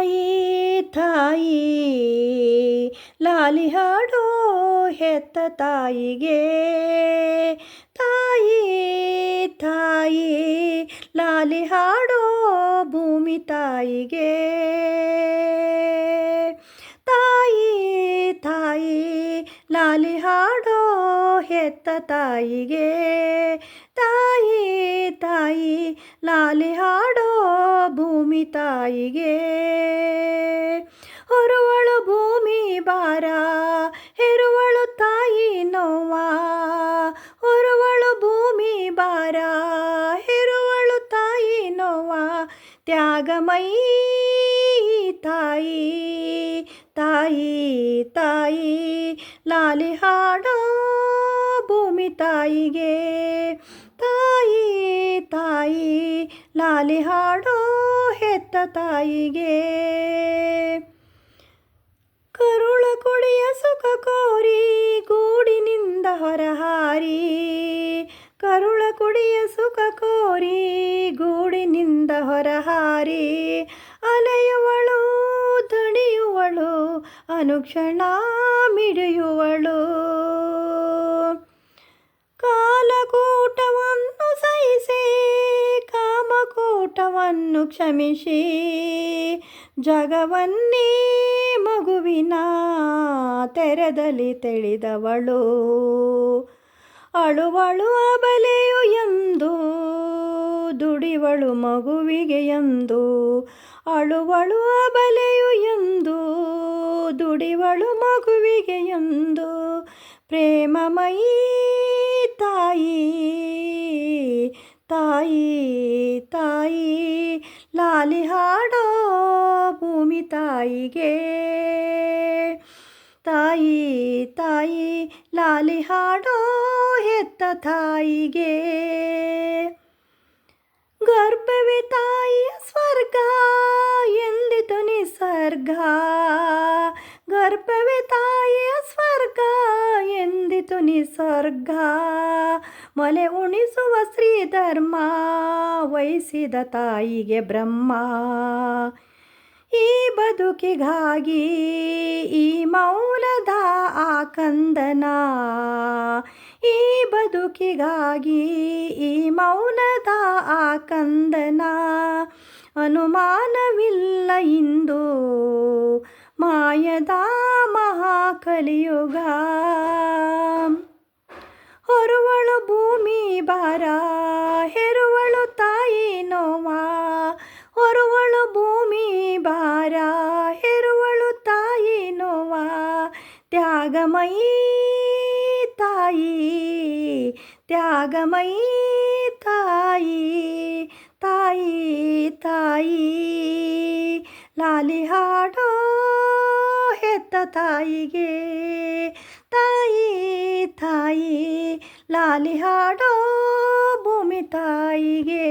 ತಾಯಿ ತಾಯಿ, ಲಾಲಿ ಹಾಡೋ ಹೆತ್ತ ತಾಯಿಗೆ. ತಾಯಿ ತಾಯಿ, ಲಾಲಿ ಹಾಡೋ ಭೂಮಿ ತಾಯಿಗೆ. ತಾಯಿ ತಾಯಿ, ಲಾಲಿ ಹಾಡೋ ಹೆತ್ತ ತಾಯಿಗೆ. ತಾಯಿ ತಾಯಿ, ಲಾಲಿ ಹಾಡೋ ಭೂಮಿ ತಾಯಿಗೆ. ಹೊರುವಳು ಭೂಮಿ ಬಾರ ಹೆರುವಳು ತಾಯಿ ನೋವ. ಹೊರುವಳು ಭೂಮಿ ಬಾರ ಹೆರುವಳು ತಾಯಿ ನೋವ. ತ್ಯಾಗಮಯಿ ತಾಯಿ ತಾಯಿ ತಾಯಿ, ಲಾಲಿ ಹಾಡೋ ಭೂಮಿ ತಾಯಿಗೆ. ತಾಯಿ ತಾಯಿ, ಲಾಲಿ ಹಾಡೋ ಹೆತ್ತ ತಾಯಿಗೆ. ಕರುಳ ಕೊಡೆಯ ಸುಖ ಕೋರಿ ಗೂಡಿನಿಂದ ಹೊರಹಾರಿ ಕರುಳ ಕುಡಿಯ ಸುಖ ಕೋರಿ ಗೂಡಿನಿಂದ ಹೊರಹಾರಿ ಅಲೆಯುವಳು, ದಣಿಯುವಳು, ಅನುಕ್ಷಣ ಮಿಡಿಯುವಳು. ಕಾಲಕೂಟವನ್ನು ಕಾಮಕೂಟವನ್ನು ಕ್ಷಮಿಸಿ. ಜಗವನ್ನೇ ಮಗುವಿನ ತೆರೆದಲ್ಲಿ ತಿಳಿದವಳು. ಅಳುವಳು ಅಬಲೆಯು ಎಂದು, ದುಡಿವಳು ಮಗುವಿಗೆ ಎಂದು. ಅಳುವಳು ಅಬಲೆಯು ಎಂದು, ದುಡಿವಳು ಮಗುವಿಗೆ ಎಂದು. ಪ್ರೇಮಮಯೀ ತಾಯಿ ತಾಯಿ. ಲಾಲಿ ಹಾಡೋ ಭೂಮಿ ತಾಯಿಗೆ. ತಾಯಿ ತಾಯಿ, ಲಾಲಿ ಹಾಡೋ ಹೆತ್ತ ತಾಯಿಗೆ. ಗರ್ಭವೇ ತಾಯಿಯ ಸ್ವರ್ಗ, ಎಂದಿತು ನಿಸರ್ಗ. ಗರ್ಭವೇ ತಾಯಿಯ ಸ್ವರ್ಗ ಎಂದಿತು ನಿಸರ್ಗ ಮೊಲೆ ಉಣಿಸುವ ಶ್ರೀಧರ್ಮ, ವಹಿಸಿದ ತಾಯಿಗೆ ಬ್ರಹ್ಮ. ಈ ಬದುಕಿಗಾಗಿ ಈ ಮೌನದ ಆಕಂದನ ಈ ಬದುಕಿಗಾಗಿ ಈ ಮೌನದ ಆಕಂದನ ಅನುಮಾನವಿಲ್ಲ ಇಂದು ಮಾಯದ ಮಹಾಕಲಿಯುಗ. ಹೊರುವಳು ಭೂಮಿ ಬಾರ ಹೆರುವಳು ತಾಯಿ ನೋವ. ಹೊರುವಳು ಭೂಮಿ ಬಾರ ಹೆರುವಳು ತಾಯಿ ನೋವ. ತ್ಯಾಗಮಯಿ ತಾಯಿ ತ್ಯಾಗಮಯಿ ತಾಯಿ ತಾಯಿ ತಾಯಿ. ಲಾಲಿ ಹಾಡೋ ಹೆತ್ತ ತಾಯಿಗೆ ತಾಯಿ ತಾಯಿ ಲಾಲಿ ಹಾಡೋ ಭೂಮಿ ತಾಯಿಗೆ.